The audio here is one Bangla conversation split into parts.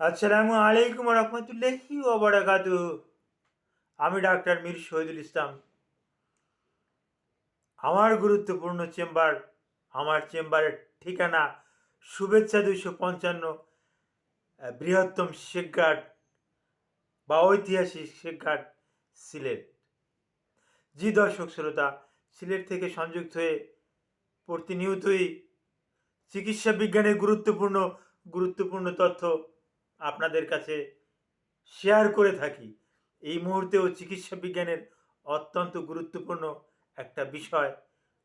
আসসালামু আলাইকুম রহমতুল্লাহি ওবরাকাতু আমি ডাক্তার মীর শহীদুল ইসলাম। আমার গুরুত্বপূর্ণ চেম্বার, আমার চেম্বারের ঠিকানা শুভেচ্ছা দুইশো পঞ্চান্ন বৃহত্তম শেখঘাট বা ঐতিহাসিক শেখঘাট সিলেট। জি দর্শক শ্রোতা, সিলেট থেকে সংযুক্ত হয়ে প্রতিনিয়তই চিকিৎসা বিজ্ঞানের গুরুত্বপূর্ণ গুরুত্বপূর্ণ তথ্য আপনাদের কাছে শেয়ার করে থাকি। এই মুহূর্তেও চিকিৎসা বিজ্ঞানের অত্যন্ত গুরুত্বপূর্ণ একটা বিষয়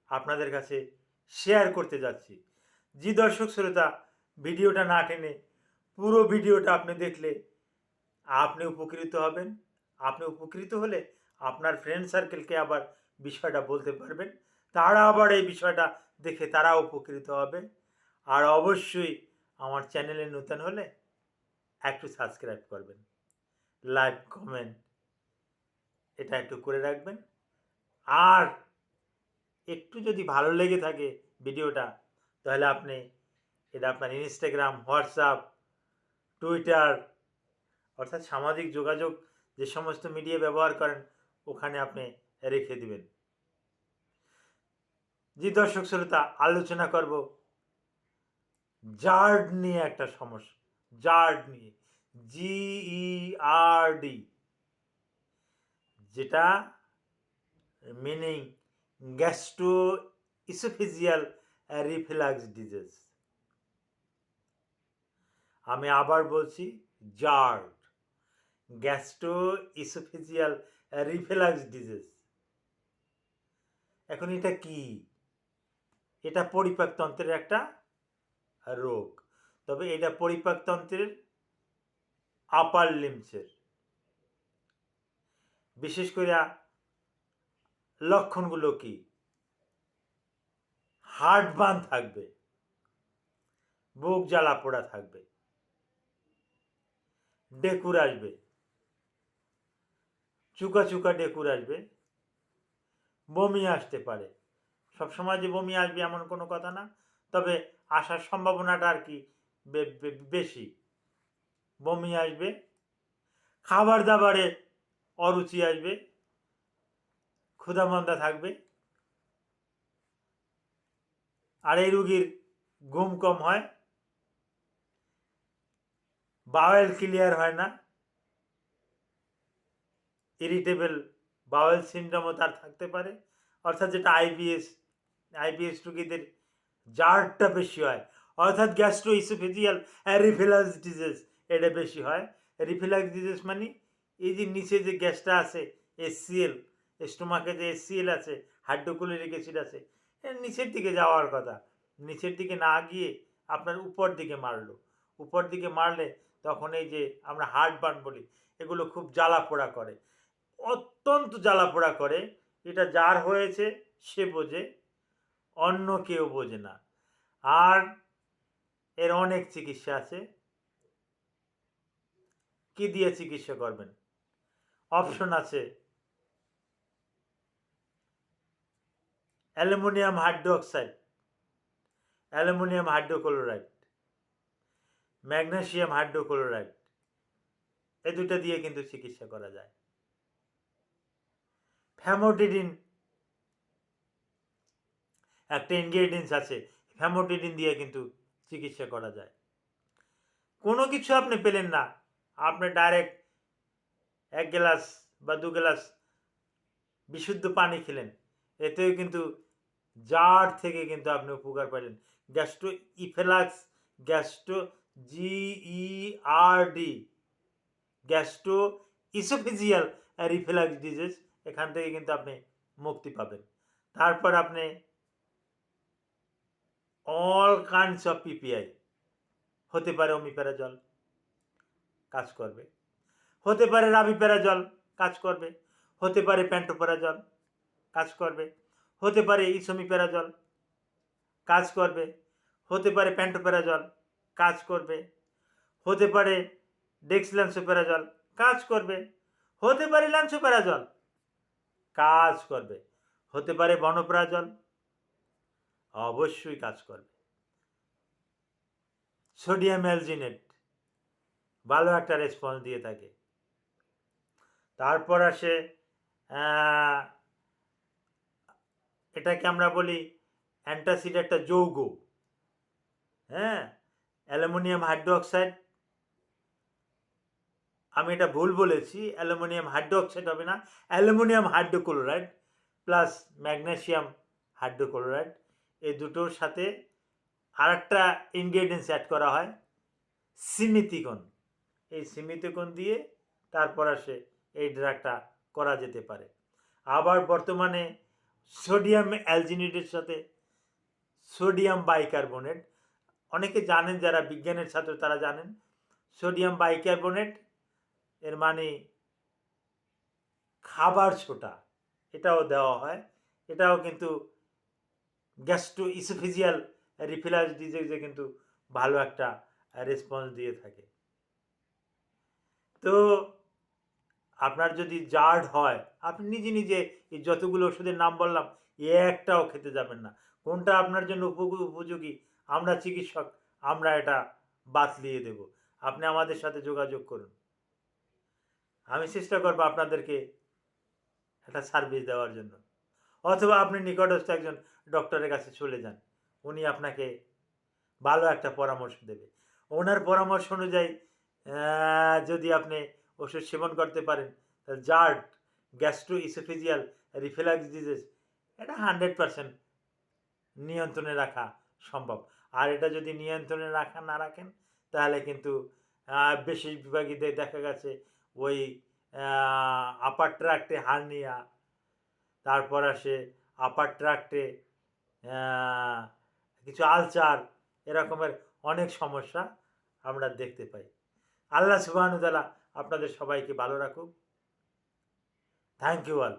আপনাদের কাছে শেয়ার করতে যাচ্ছি। জি দর্শক শ্রোতা, ভিডিওটা না টেনে পুরো ভিডিওটা আপনি দেখলে আপনি উপকৃত হবেন। আপনি উপকৃত হলে আপনার ফ্রেন্ড সার্কেলকে আবার বিষয়টা বলতে পারবেন। তারা আবার এই বিষয়টা দেখে তারা উপকৃত হবে। আর অবশ্যই আমার চ্যানেলে নতুন হলে একটু সাবস্ক্রাইব করবেন। লাইক কমেন্ট এটা একটু করে রাখবেন। আর একটু যদি ভালো লেগে থাকে ভিডিওটা, তাহলে আপনি এটা আপনার ইনস্টাগ্রাম হোয়াটসঅ্যাপ টুইটার অর্থাৎ সামাজিক যোগাযোগ যে সমস্ত মিডিয়া ব্যবহার করেন, ওখানে আপনি রেখে দিবেন। জি দর্শক শ্রোতা, আলোচনা করব। জার্ড নিয়ে একটা সমস্যা জার্ড নিয়ে জিই আর ডি যেটা meaning gastro oesophageal reflux disease আমি আবার বলছি, GERD gastro oesophageal reflux disease এখন এটা কি? এটা পরিপাকতন্ত্রের একটা রোগ। তবে এটা পরিপাকতন্ত্রের আপার লিমসের বিশেষ করে লক্ষণগুলো কি? হার্ট বান থাকবে, বুক জ্বালা পোড়া থাকবে, ডেকুর আসবে, চুকা চুকা ডেকুর আসবে, বমি আসতে পারে। সবসময় যে বমি আসবে এমন কোনো কথা না, তবে আসার সম্ভাবনাটা আর কি বেশি। বমি আসবে খাবার দাবারে অরুচি আসবে, ক্ষুধামন্দা থাকবে। আর এই রুগীর ঘুম কম হয়, বাওয়েল ক্লিয়ার হয় না, ইরিটেবল বাওয়েল সিন্ড্রোমও তার থাকতে পারে। অর্থাৎ যেটা আইবিএস আইবিএস রুগীদের জারটা বেশি হয়। অর্থাৎ গ্যাস্ট্রো ইসোফেজিয়াল রিফিলাক্স ডিজিজ এটা বেশি হয়। রিফিলাক্স ডিজিজ মানে এই যে নিচে যে গ্যাসটা আছে এসসিএল স্টোমাকে যে এসসিএল আছে হাইড্রোক্লোরিক অ্যাসিড আছে নিচের দিকে যাওয়ার কথা। নিচের দিকে না গিয়ে আপনার উপর দিকে মারলো। উপর দিকে মারলে তখন এই যে আমরা হার্ট বার্ন বলি, এগুলো খুব জ্বালা পোড়া করে। অত্যন্ত জ্বালা পোড়া করে। এটা যার হয়েছে সে বোঝে, অন্য কেউ বোঝে না। আর এর অনেক চিকিৎসা আছে। কি দিয়ে চিকিৎসা করবেন? অপশন আছে। Aluminium hydroxide. Aluminium hydrochloride. Magnesium hydrochloride. এই দুটো দিয়ে কিন্তু চিকিৎসা করা যায়। ফ্যামোটিডিন। একটা ইনগ্রেডিয়েন্টস আছে। ফ্যামোটিডিন দিয়ে কিন্তু চিকিৎসা করা যায়। কোনো কিছু আপনি পেলেন না। আপনি ডাইরেক্ট এক গ্লাস বা দু গ্লাস বিশুদ্ধ পানি খেলেন। এতেও কিন্তু জার থেকে কিন্তু আপনি উপকার পেলেন gastro ইফেলাক্স gastro G E R D gastro oesophageal reflux disease, এখান থেকে কিন্তু আপনি মুক্তি পাবেন। তারপর আপনি অল কাইন্ডস অফ পিপিআই হতে পারে অমিপ্যারাজল কাজ করবে। হতে পারে রাবিপ্যারাজল কাজ করবে। হতে পারে প্যান্টোপ্যারাজল কাজ করবে। হতে পারে ইসোমিপ্যারাজল কাজ করবে। হতে পারে প্যান্টোপ্যারাজল কাজ করবে। হতে পারে ডেক্সল্যান্সোপ্যারাজল কাজ করবে। হতে পারে ল্যান্সোপ্যারাজল কাজ করবে। হতে পারে বনপ্রাজল অবশ্যই কাজ করবে। সোডিয়াম অ্যালজিনেট, ভালো একটা রেসপন্স দিয়ে থাকে। তারপর আসে এটাকে আমরা বলি অ্যান্টাসিড একটা যৌগ। হ্যাঁ? Aluminium hydroxide. আমি এটা ভুল বলেছি, অ্যালুমিনিয়াম হাইড্রোক্সাইড হবে না, aluminium hydrochloride plus magnesium hydrochloride. এই দুটোর সাথে আরেকটা ইনগ্রেডিয়েন্টস অ্যাড করা হয় সিমিতিকন এই সিমিতিকন দিয়ে তারপর আসে এই ড্রাগটা করা যেতে পারে। আবার বর্তমানে সোডিয়াম অ্যালজিনেটের সাথে সোডিয়াম বাইকার্বনেট অনেকে জানেন, যারা বিজ্ঞানের ছাত্র, তারা জানেন সোডিয়াম বাইকার্বনেট এর মানে খাবার ছোটা। এটাও দেওয়া হয়। এটাও কিন্তু গ্যাস্ট্রো ইসোফিজিয়াল রিফিলাস ডিজিজে কিন্তু ভালো একটা রেসপন্স দিয়ে থাকে। তো আপনার যদি জার্ড হয়, আপনি নিজে নিজে এই যতগুলো ওষুধের নাম বললাম, এ একটাও খেতে যাবেন না। কোনটা আপনার জন্য উপযোগী, আমরা চিকিৎসক, আমরা এটা বাতলিয়ে দেব। আপনি আমাদের সাথে যোগাযোগ করুন। আমি চেষ্টা করব আপনাদেরকে একটা সার্ভিস দেওয়ার জন্য। অথবা আপনি নিকটস্থ একজন ডক্টরের কাছে চলে যান। উনি আপনাকে ভালো একটা পরামর্শ দেবে। ওনার পরামর্শ অনুযায়ী যদি আপনি ওষুধ সেবন করতে পারেন GERD gastro oesophageal reflux disease এটা হান্ড্রেড পারসেন্ট নিয়ন্ত্রণে রাখা সম্ভব। আর এটা যদি নিয়ন্ত্রণে রাখা না রাখেন, তাহলে কিন্তু বেশি বিভাগীদের দেখা গেছে, ওই আপার ট্রাক্টে হার্নিয়া, তারপর আসে আপার ট্রাক্টে কিছু আলচার এরকমের অনেক সমস্যা আমরা দেখতে পাই। আল্লাহ সুবাহানুদালা আপনাদের সবাইকে ভালো রাখুক। Thank you all